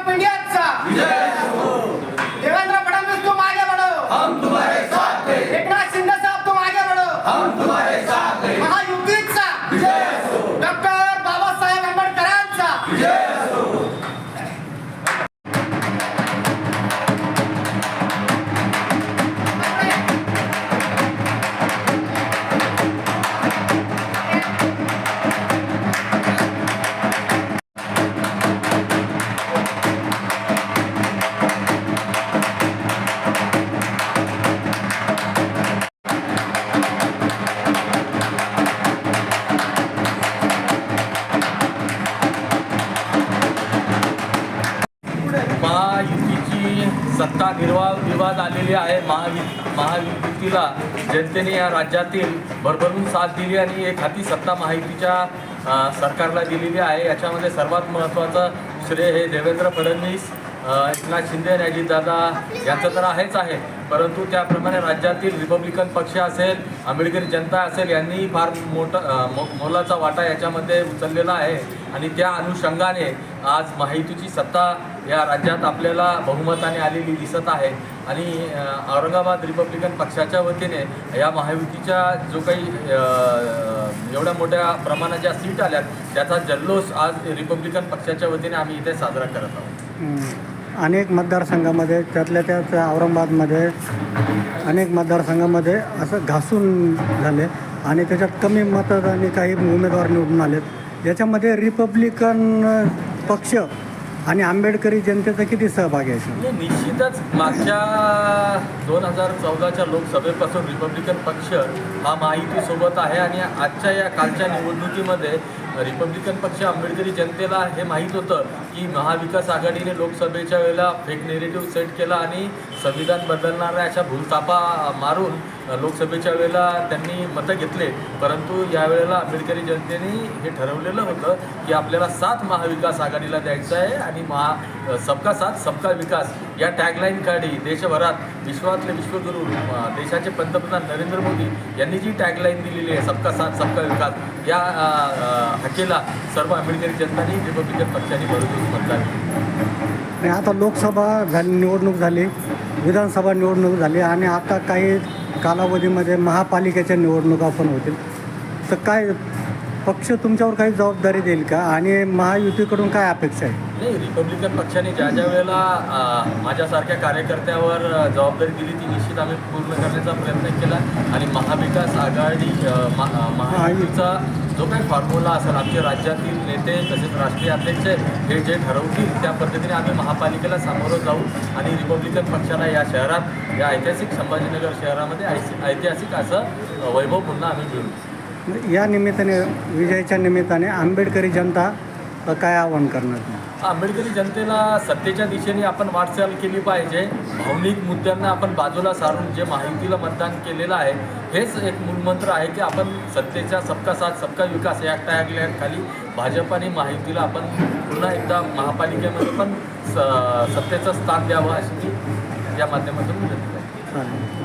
Of इंडियाचा देवेंद्र फडणवीस तुम आगे बढ़ो एकनाथ शिंदे साहब तुम आगे बढ़ो हम तुम्हारे निर्वा विवाद आलेली आहे. महावि महायुतीला जनतेने या राज्यातील भरभरून साथ दिली आणि एक हाती सत्ता महायुतीच्या सरकारला दिलेली आहे. याच्यामध्ये सर्वात महत्त्वाचं श्रेय हे देवेंद्र फडणवीस एकनाथ शिंदे आणि अजितदादा यांचं तर आहेच आहे. परंतु त्याप्रमाणे राज्यातील रिपब्लिकन पक्ष असेल आंबेडकरी जनता असेल यांनी फार मोठा मो मोलाचा वाटा याच्यामध्ये उचललेला आहे. आणि त्या अनुषंगाने आज माहितीची सत्ता या राज्यात आपल्याला बहुमताने आलेली दिसत आहे. आणि औरंगाबाद रिपब्लिकन पक्षाच्या वतीने या महायुतीच्या जो काही एवढ्या मोठ्या प्रमाणाच्या सीट आल्यात त्याचा जल्लोष आज रिपब्लिकन पक्षाच्या वतीने आम्ही इथे साजरा करत आहोत. अनेक मतदारसंघामध्ये त्यातल्या त्यात औरंगाबादमध्ये अनेक मतदारसंघामध्ये असं घासून झाले आणि त्याच्यात कमी मतदानी काही उमेदवार निवडून आलेत. याच्यामध्ये रिपब्लिकन पक्ष आणि आंबेडकरी जनतेचा किती सहभाग आहे म्हणजे निश्चितच मागच्या दोन हजार चौदाच्या लोकसभेपासून रिपब्लिकन पक्ष हा माहितीसोबत आहे आणि आजच्या या कालच्या निवडणुकीमध्ये रिपब्लिकन पक्ष आंबेडकरी जनतेला हे माहीत होतं की महाविकास आघाडीने लोकसभेच्या वेळेला फेक नेरेटिव्ह सेट केला आणि संविधान बदलणाऱ्या अशा भूलतापा मारून लोकसभेच्या वेळेला त्यांनी मतं घेतले. परंतु यावेळेला आंबेडकरी जनतेने हे ठरवलेलं होतं की आपल्याला सात महाविकास आघाडीला द्यायचं आहे आणि महा सबका साथ सबका विकास या टॅगलाईन काढी देशभरात विश्वातले विश्वगुरू देशाचे पंतप्रधान नरेंद्र मोदी यांनी जी टॅगलाईन दिलेली आहे सबका साथ सबका विकास या हकेला सर्व आंबेडकरी जनतांनी रिपब्लिकन पक्षाने बरोबर मतदान आणि आता लोकसभा झाली निवडणूक झाली. विधानसभा निवडणूक झाली आणि आता काही कालावधीमध्ये महापालिकेच्या निवडणुका पण होतील. तर काय पक्ष तुमच्यावर काही जबाबदारी देईल का? आणि महायुतीकडून काय अपेक्षा आहे? नाही रिपब्लिकन पक्षाने ज्या ज्या वेळेला माझ्यासारख्या कार्यकर्त्यावर जबाबदारी दिली ती निश्चित आम्ही पूर्ण करण्याचा प्रयत्न केला. आणि महाविकास आघाडी महायुतीचा जो काही फॉर्म्युला असेल आमचे राज्यातील नेते तसेच राष्ट्रीय अध्यक्ष हे जे ठरवतील त्या पद्धतीने आम्ही महापालिकेला सामोरं जाऊ आणि रिपब्लिकन पक्षाला या शहरात या ऐतिहासिक संभाजीनगर शहरामध्ये ऐतिहासिक असं वैभव पुन्हा आम्ही मिळवू या निमित्ताने विजयाच्या निमित्ताने आंबेडकरी जनता काय आवाहन करणार आंबेडकरी जनतेला सत्तेच्या दिशेने आपण वाटचाल केली पाहिजे. भावनिक मुद्द्यांना आपण बाजूला सारून जे माहितीला मतदान केलेलं आहे हेच एक मूलमंत्र आहे की आपण सत्तेच्या सबका साथ सबका विकास या खाली भाजप आणि माहितीला आपण पुन्हा एकदा महापालिकेमध्ये पण स- सत्तेचं स्थान द्यावं अशी या माध्यमातून विनंती चालेल.